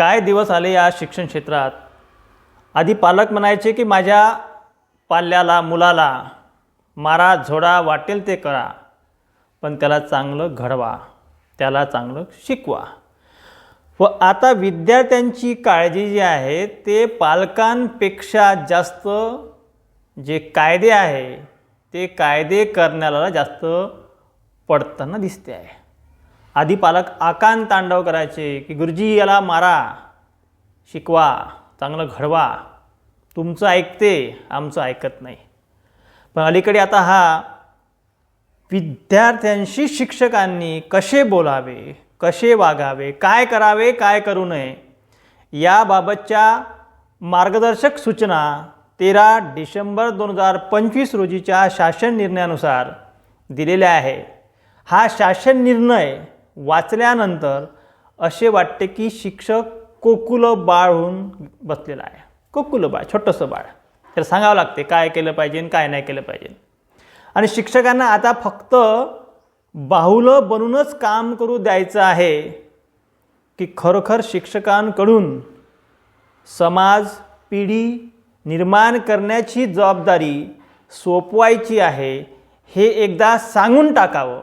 काय दिवस आले या शिक्षण क्षेत्रात? आधी पालक म्हणायचे की माझ्या पाल्याला मुलाला मारा झोडा वाटेल ते करा पण त्याला चांगलं घडवा त्याला चांगलं शिकवा. व आता विद्यार्थ्यांची काळजी जी आहे ते पालकांपेक्षा जास्त जे कायदे आहे ते कायदे करण्याला जास्त पडताना दिसते आहे. आधी पालक आकांत तांडव करायचे की गुरुजी याला मारा शिकवा चांगलं घडवा. तुमचं ऐकते आमचं ऐकत नाही. पण अलीकडे आता हा विद्यार्थ्यांशी शिक्षकांनी कसे बोलावे कसे वागावे काय करावे काय करू नये याबाबतच्या मार्गदर्शक सूचना तेरा डिसेंबर दोन हजार पंचवीस रोजीच्या शासन निर्णयानुसार दिलेल्या आहे. हा शासन निर्णय वाचल्यानंतर असे वाटते की शिक्षक कोकुलं बाळ होऊन बसलेला आहे. कोकुलं बाळ छोटंसं बाळ. तर सांगावं लागते काय केलं पाहिजे काय नाही केलं पाहिजे. आणि शिक्षकांना आता फक्त बाहुलं बनूनच काम करू द्यायचं आहे की खरोखर शिक्षकांकडून समाज पिढी निर्माण करण्याची जबाबदारी सोपवायची आहे हे एकदा सांगून टाकावं.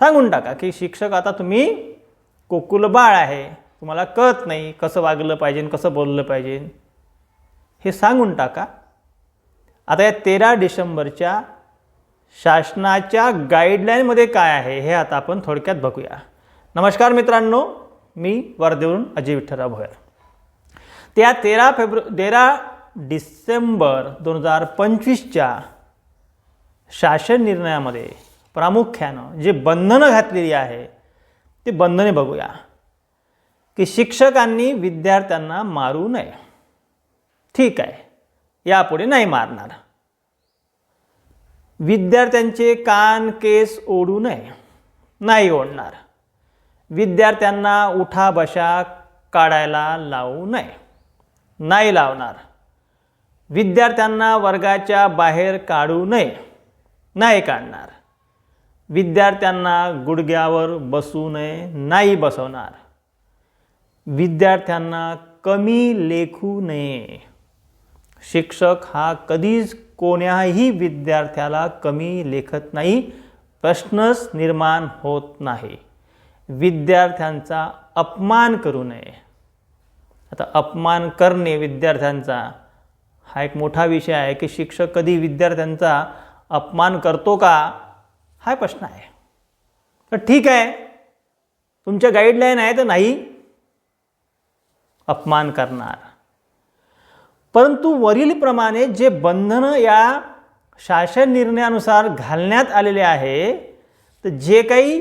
सांगून टाका की शिक्षक आता तुम्ही कोकुल बाळ आहे. तुम्हाला कळत नाही कसं वागलं पाहिजे कसं बोललं पाहिजे. हे सांगून टाका. आता या तेरा डिसेंबरच्या शासनाच्या गाईडलाईनमध्ये काय आहे हे आता आपण थोडक्यात बघूया. नमस्कार मित्रांनो मी वर्धेवरून अजय विठ्ठलराव भोयर. त्या तेरा फेब्रु तेरा डिसेंबर दोन हजार पंचवीसच्या शासन निर्णयामध्ये प्रामुख्यानं जे बंधनं घातलेली आहे ते बंधने बघूया. की शिक्षकांनी विद्यार्थ्यांना मारू नये. ठीक आहे यापुढे नाही मारणार. विद्यार्थ्यांचे कान केस ओढू नये नाही ओढणार. विद्यार्थ्यांना उठा बशा काढायला लावू नये नाही लावणार. विद्यार्थ्यांना वर्गाच्या बाहेर काढू नये नाही काढणार. विद्यार्थ्यांना गुडघ्यावर बसू नये नाही बसवणार. विद्यार्थ्यांना कमी लेखू नये. शिक्षक हा कधीच कोण्याही विद्यार्थ्याला कमी लेखत नाही प्रश्नच निर्माण होत नाही. विद्यार्थ्यांचा अपमान करू नये. आता अपमान करणे विद्यार्थ्यांचा हा एक मोठा विषय आहे की शिक्षक कधी विद्यार्थ्यांचा अपमान करतो का? हा प्रश्न आहे. तर ठीक आहे. तुमच्या गाईडलाईन आहे तर नाही. अपमान करणार. परंतु वरीलप्रमाणे जे बंधनं या शासन निर्णयानुसार घालण्यात आलेले आहे तर जे काही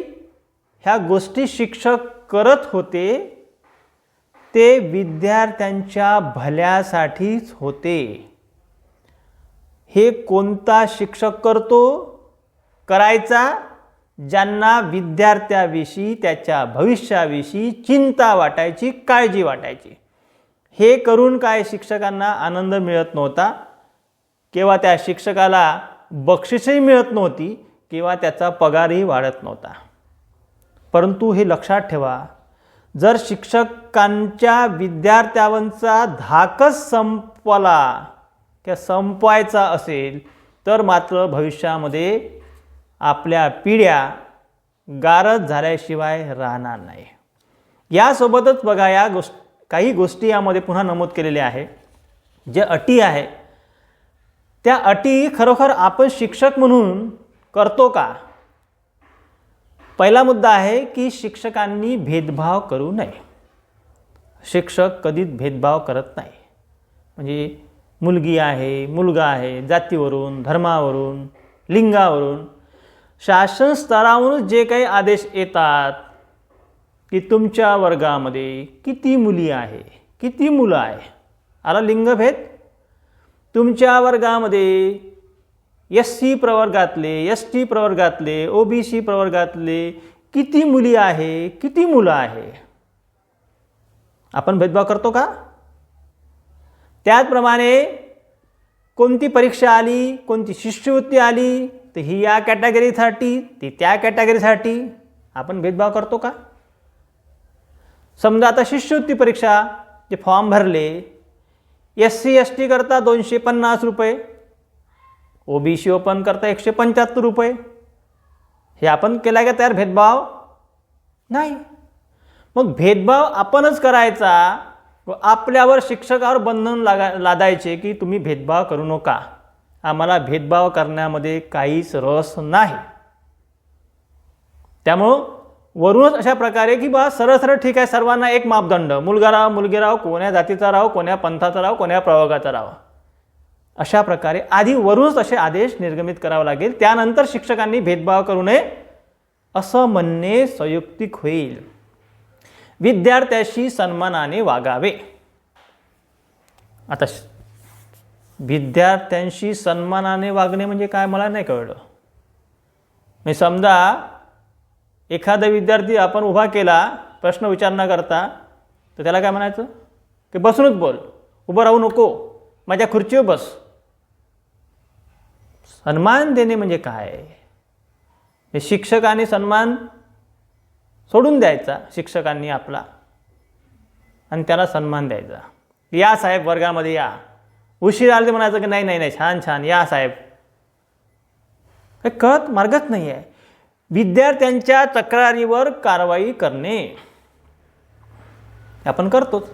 ह्या गोष्टी शिक्षक करत होते ते विद्यार्थ्यांच्या भल्यासाठीच होते. हे कोणता शिक्षक करतो? करायचा ज्यांना विद्यार्थ्याविषयी त्याच्या भविष्याविषयी चिंता वाटायची काळजी वाटायची. हे करून काय शिक्षकांना आनंद मिळत नव्हता किंवा त्या शिक्षकाला बक्षीसही मिळत नव्हती किंवा त्याचा पगारही वाढत नव्हता. परंतु हे लक्षात ठेवा जर शिक्षकांच्या विद्यार्थ्यांचा धाकच संपला किंवा संपवायचा असेल तर मात्र भविष्यामध्ये आपल्या पिढ्या गारद झाल्याशिवाय राहणार नाही. यासोबतच बघा या गोष्ट काही गोष्टी यामध्ये पुन्हा नमूद केलेल्या आहे जे अटी आहे त्या अटी खरोखर आपण शिक्षक म्हणून करतो का? पहिला मुद्दा आहे की शिक्षकांनी भेदभाव करू नये. शिक्षक कधीच भेदभाव करत नाही. म्हणजे मुलगी आहे मुलगा आहे जातीवरून धर्मावरून लिंगावरून शासन स्तरावरून जे काही आदेश येतात की तुमच्या वर्गामध्ये किती मुली आहे किती मुलं आहे? आला लिंगभेद? तुमच्या वर्गामध्ये एस सी प्रवर्गातले एस टी प्रवर्गातले ओ बी सी प्रवर्गातले किती मुली आहे किती मुलं आहे? आपण भेदभाव करतो का? त्याचप्रमाणे कोणती परीक्षा आली कोणती शिष्यवृत्ती आली तर ही या कॅटेगरीसाठी ती त्या कॅटेगरीसाठी आपण भेदभाव करतो का? समजा आता शिष्यवृत्ती परीक्षा जे फॉर्म भरले एस सी एस टी करता दोनशे पन्नास रुपये ओ बी सी ओपन करता एकशे पंच्याहत्तर रुपये. हे आपण केला का तयार? भेदभाव? नाही. मग भेदभाव आपणच करायचा व आपल्यावर शिक्षकावर बंधन लागा लादायचे की तुम्ही भेदभाव करू नका. आम्हाला भेदभाव करण्यामध्ये काहीच रस नाही. त्यामुळं वरूनच अशा प्रकारे की बा सरळ सरळ ठीक आहे सर्वांना एक मापदंड. मुलगा राव मुलगी राव कोण्या जातीचा राव कोण्या पंथाचा राव कोण्या प्रयोगाचा राव. अशा प्रकारे आधी वरूनच असे आदेश निर्गमित करावे लागेल. त्यानंतर शिक्षकांनी भेदभाव करू नये असं म्हणणे संयुक्तिक होईल. विद्यार्थ्याशी सन्मानाने वागावे. आता श- विद्यार्थ्यांशी सन्मानाने वागणे म्हणजे काय मला नाही कळलं. मी समजा एखादा विद्यार्थी आपण उभा केला प्रश्न विचार न करता तर त्याला काय म्हणायचं? की बसूनच बोल. उभं राहू नको. माझ्या खुर्चीवर बस. सन्मान देणे म्हणजे काय? हे शिक्षकाने सन्मान सोडून द्यायचा शिक्षकांनी आपला. आणि त्याला सन्मान द्यायचा. या साहेब वर्गामध्ये या. उशीर आले ते म्हणायचं की नाही नाही नाही छान छान या साहेब. काही कळत मार्गच नाही आहे. विद्यार्थ्यांच्या तक्रारीवर कारवाई करणे. आपण करतोच.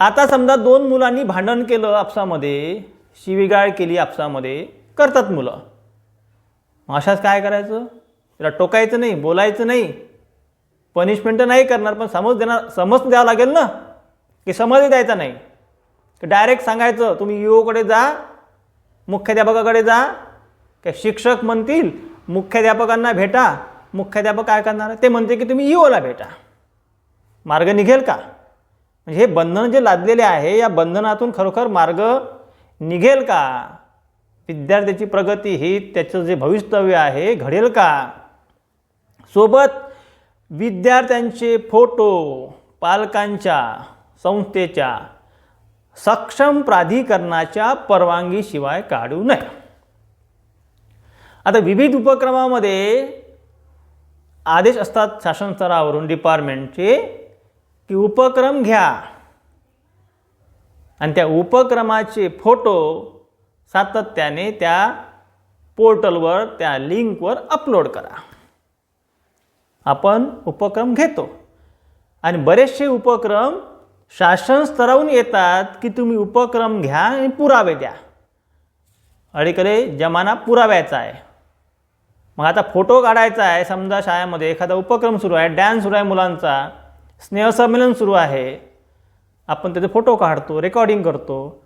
आता समजा दोन मुलांनी भांडण केलं आपसामध्ये शिवीगाळ केली आपसामध्ये करतात मुलं. मग अशाच काय करायचं? त्याला टोकायचं नाही बोलायचं नाही. पनिशमेंट नाही करणार पण समज देणार समज द्यावं लागेल ना? की समज द्यायचा नाही. डायरेक्ट सांगायचं तुम्ही ईओकडे जा मुख्याध्यापकाकडे जा. काय शिक्षक म्हणतील मुख्याध्यापकांना भेटा मुख्याध्यापक काय करणार ते म्हणते की तुम्ही ईओला भेटा. मार्ग निघेल का? म्हणजे हे बंधन जे लादलेले आहे या बंधनातून खरोखर मार्ग निघेल का? विद्यार्थ्याची प्रगती ही त्याचं जे भवितव्य आहे घडेल का? सोबत विद्यार्थ्यांचे फोटो पालकांच्या संस्थेच्या सक्षम प्राधिकरणाच्या परवानगीशिवाय काढू नये. आता विविध उपक्रमामध्ये आदेश असतात शासन स्तरावरून डिपार्टमेंटचे की उपक्रम घ्या. आणि त्या उपक्रमाचे फोटो सातत्याने त्या पोर्टलवर त्या लिंकवर अपलोड करा. आपण उपक्रम घेतो. आणि बरेचसे उपक्रम शासन स्तरावून येतात की तुम्ही उपक्रम घ्या आणि पुरावे द्या. अलीकडे जमाना पुराव्याचा आहे. मग आता फोटो काढायचा आहे. समजा शाळेमध्ये एखादा उपक्रम सुरू आहे डॅन्स सुरू आहे मुलांचा. स्नेहसंमेलन सुरू आहे. आपण त्याचे फोटो काढतो रेकॉर्डिंग करतो.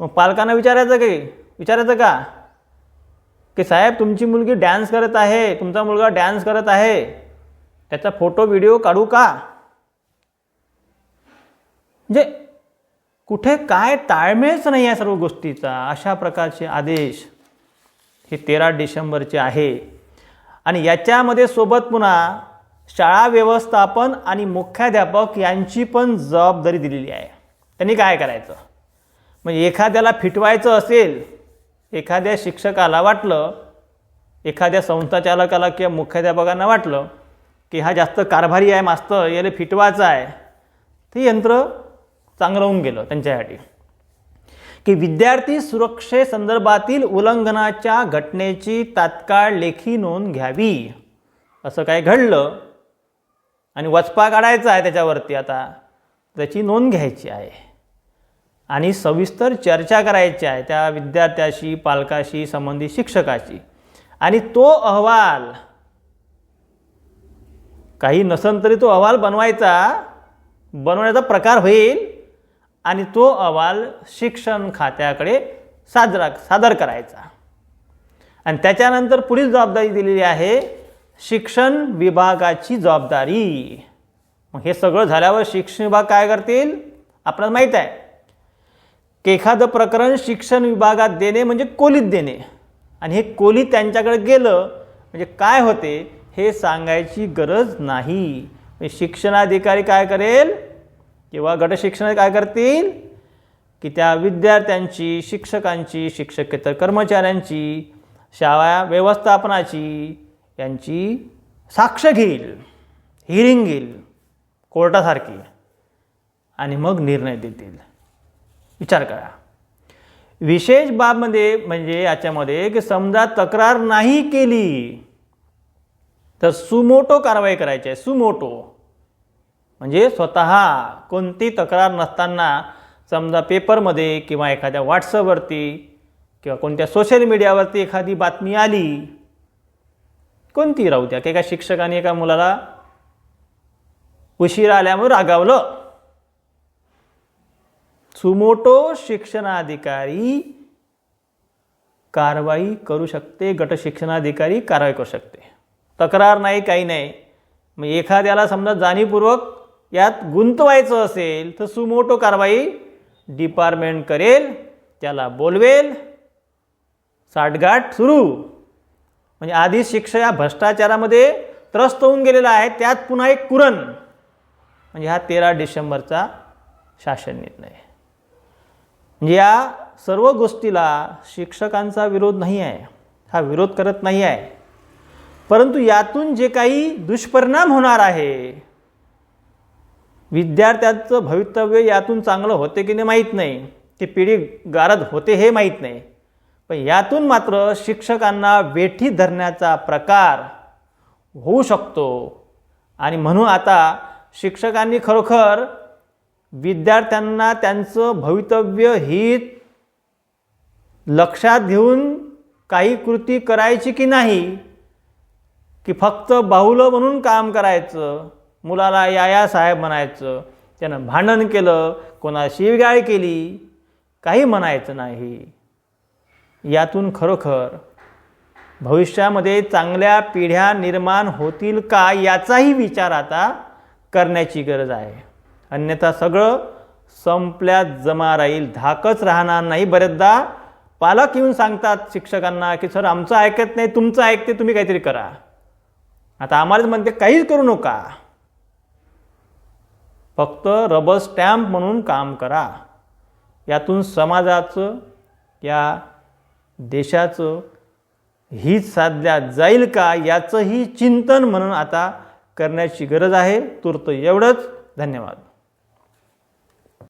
मग पालकांना विचारायचं की विचारायचं का? की साहेब तुमची मुलगी डॅन्स करत आहे तुमचा मुलगा डॅन्स करत आहे. त्याचा फोटो व्हिडिओ काढू का? म्हणजे कुठे काय ताळमेळच नाही या सर्व गोष्टीचा. अशा प्रकारचे आदेश हे तेरा डिसेंबरचे आहे. आणि याच्यामध्ये सोबत पुन्हा शाळा व्यवस्थापन आणि मुख्याध्यापक यांची पण जबाबदारी दिलेली आहे. त्यांनी काय करायचं? म्हणजे एखाद्याला फिटवायचं असेल एखाद्या शिक्षकाला वाटलं एखाद्या संस्थाचालकाला किंवा मुख्याध्यापकांना वाटलं की हा जास्त कारभारी आहे मास्तर याला फिटवायचं आहे. ते यंत्र चांगलं होऊन गेलं त्यांच्यासाठी. की विद्यार्थी सुरक्षेसंदर्भातील उल्लंघनाच्या घटनेची तात्काळ लेखी नोंद घ्यावी. असं काय घडलं आणि वचपा काढायचा आहे त्याच्यावरती आता. त्याची नोंद घ्यायची आहे. आणि सविस्तर चर्चा करायची आहे त्या विद्यार्थ्याशी पालकाशी संबंधित शिक्षकाशी. आणि तो अहवाल काही नसेल तरी तो अहवाल बनवायचा बनवण्याचा प्रकार होईल. आणि तो अहवाल शिक्षण खात्याकडे साजरा सादर करायचा. आणि त्याच्यानंतर पुढील जबाबदारी दिलेली आहे शिक्षण विभागाची जबाबदारी. मग हे सगळं झाल्यावर शिक्षण विभाग काय करतील? आपल्याला माहीत आहे. की एखादं प्रकरण शिक्षण विभागात देणे म्हणजे कोलीत देणे. आणि हे कोलीत त्यांच्याकडे गेलं म्हणजे काय होते हे सांगायची गरज नाही. म्हणजे शिक्षणाधिकारी काय करेल? किंवा गट शिक्षण काय करतील? की त्या विद्यार्थ्यांची शिक्षकांची शिक्षकेतर कर्मचाऱ्यांची शाळा व्यवस्थापनाची यांची साक्ष घेईल हिरिंग घेईल कोर्टासारखी. आणि मग निर्णय देतील. विचार करा. विशेष बाबमध्ये म्हणजे याच्यामध्ये की समजा तक्रार नाही केली तर सुमोटो कारवाई करायची आहे. सुमोटो. म्हणजे स्वतः कोणती तक्रार नसताना समजा पेपरमध्ये किंवा एखाद्या व्हॉट्सअपवरती किंवा कोणत्या सोशल मीडियावरती एखादी बातमी आली कोणती राहू द्या. की एका शिक्षकाने एका मुलाला उशीर आल्यामुळे रागावलं. सुमोटो शिक्षणाधिकारी कारवाई करू शकते गट शिक्षणाधिकारी कारवाई करू शकते. तक्रार नाही काही नाही. मग एखाद्याला समजा जाणीवपूर्वक यात गुंतवायचं असेल तर सुमोटो कारवाई डिपार्टमेंट करेल त्याला बोलवेल. साठगाठ सुरू. म्हणजे आधी शिक्षा या भ्रष्टाचारामध्ये त्रस्त होऊन गेलेला आहे त्यात पुन्हा एक कुरण. म्हणजे हा तेरा डिसेंबरचा शासन निर्णय. म्हणजे या सर्व गोष्टीला शिक्षकांचा विरोध नाही आहे. हा विरोध करत नाही आहे. परंतु यातून जे काही दुष्परिणाम होणार आहे विद्यार्थ्यांचं भवितव्य यातून चांगलं होते की नाही माहीत नाही. ती पिढी गारद होते हे माहीत नाही. पण यातून मात्र शिक्षकांना वेठी धरण्याचा प्रकार होऊ शकतो. आणि म्हणून आता शिक्षकांनी खरोखर विद्यार्थ्यांना त्यांचं भवितव्य हित लक्षात घेऊन काही कृती करायची की नाही? की फक्त बाहुलं म्हणून काम करायचं? मुलाला या या साहेब म्हणायचं. त्यानं भांडण केलं कोणाशी शिवगाळ केली काही म्हणायचं नाही. यातून खरोखर भविष्यामध्ये चांगल्या पिढ्या निर्माण होतील का याचाही विचार आता करण्याची गरज आहे. अन्यथा सगळं संपल्यात जमा राहील धाकच राहणार नाही. बरेचदा पालक येऊन सांगतात शिक्षकांना की सर आमचं ऐकत नाही तुमचं ऐकते तुम्ही काहीतरी करा. आता आम्हालाच म्हणते काहीच करू नका. फक्त रबर स्टॅम्प म्हणून काम करा. यातून समाजाचं या देशाचं हित साधल्या जाईल का याचंही चिंतन म्हणून आता करण्याची गरज आहे. तूर्त एवढंच. धन्यवाद.